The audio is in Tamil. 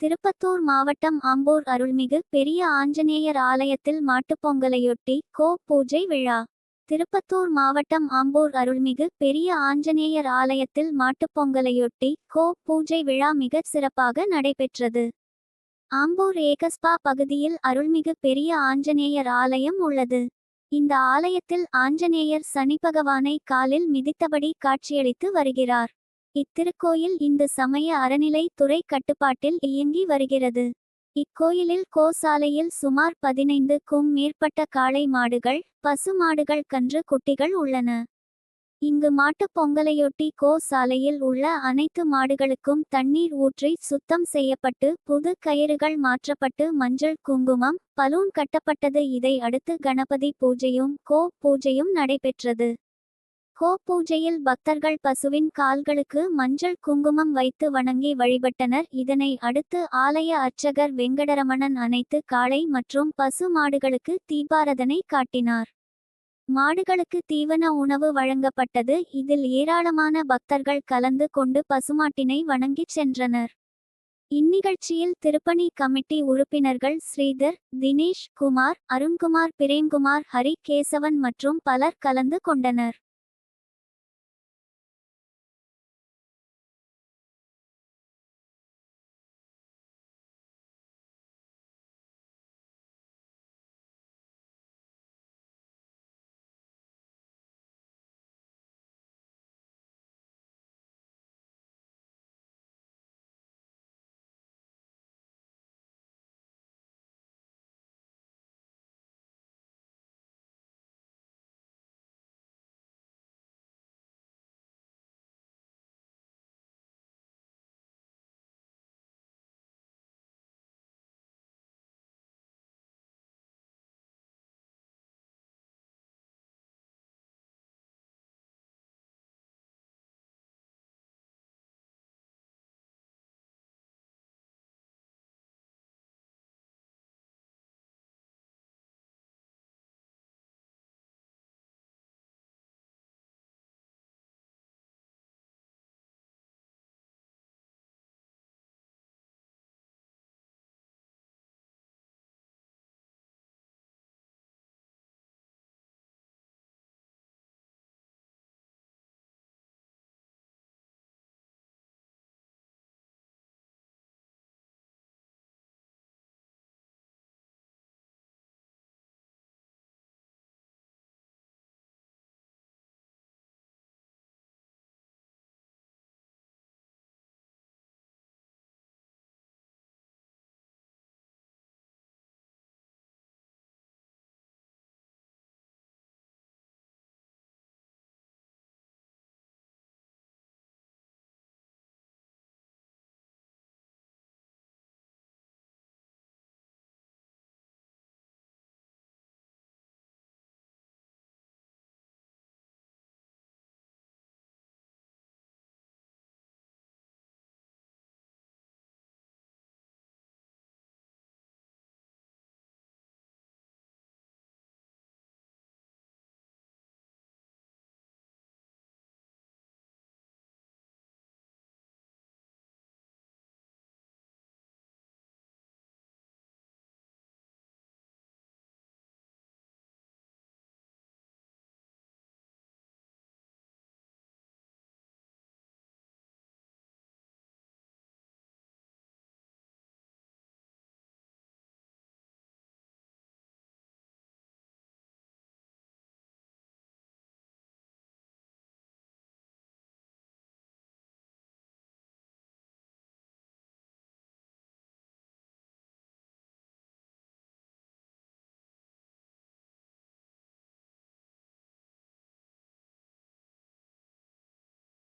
திருப்பத்தூர் மாவட்டம் ஆம்பூர் அருள்மிகு பெரிய ஆஞ்சநேயர் ஆலயத்தில் மாட்டுப்பொங்கலையொட்டி கோ பூஜை விழா. திருப்பத்தூர் மாவட்டம் ஆம்பூர் அருள்மிகு பெரிய ஆஞ்சநேயர் ஆலயத்தில் மாட்டுப்பொங்கலையொட்டி கோ பூஜை விழா மிகச் சிறப்பாக நடைபெற்றது. ஆம்பூர் ஏகஸ்பா பகுதியில் அருள்மிகு பெரிய ஆஞ்சநேயர் ஆலயம் உள்ளது. இந்த ஆலயத்தில் ஆஞ்சநேயர் சனி பகவானை காலில் மிதித்தபடி காட்சியளித்து வருகிறார். இத்திருக்கோயில் இந்து சமய அறநிலை துறை கட்டுப்பாட்டில் இயங்கி வருகிறது. இக்கோயிலில் கோசாலையில் சுமார் பதினைந்துக்கும் மேற்பட்ட காளை மாடுகள் பசு மாடுகள் கன்று குட்டிகள் உள்ளன. இங்கு மாட்டுப் பொங்கலையொட்டி கோ சாலையில் உள்ள அனைத்து மாடுகளுக்கும் தண்ணீர் ஊற்றி சுத்தம் செய்யப்பட்டு புது கயிறுகள் மாற்றப்பட்டு மஞ்சள் குங்குமம் பலூன் கட்டப்பட்டது. இதை அடுத்து கணபதி பூஜையும் கோ பூஜையும் நடைபெற்றது. கோ பூஜையில் பக்தர்கள் பசுவின் கால்களுக்கு மஞ்சள் குங்குமம் வைத்து வணங்கி வழிபட்டனர். இதனை அடுத்து ஆலய அர்ச்சகர் வெங்கடரமணன் அனைத்து காளை மற்றும் பசு மாடுகளுக்கு தீபாரதனை காட்டினார். மாடுகளுக்கு தீவன உணவு வழங்கப்பட்டது. இதில் ஏராளமான பக்தர்கள் கலந்து கொண்டு பசுமாட்டினை வணங்கிச் சென்றனர். இந்நிகழ்ச்சியில் திருப்பணி கமிட்டி உறுப்பினர்கள் ஸ்ரீதர் தினேஷ் குமார் அருண்குமார் பிரேம்குமார் ஹரி கேசவன் மற்றும் பலர் கலந்து கொண்டனர்.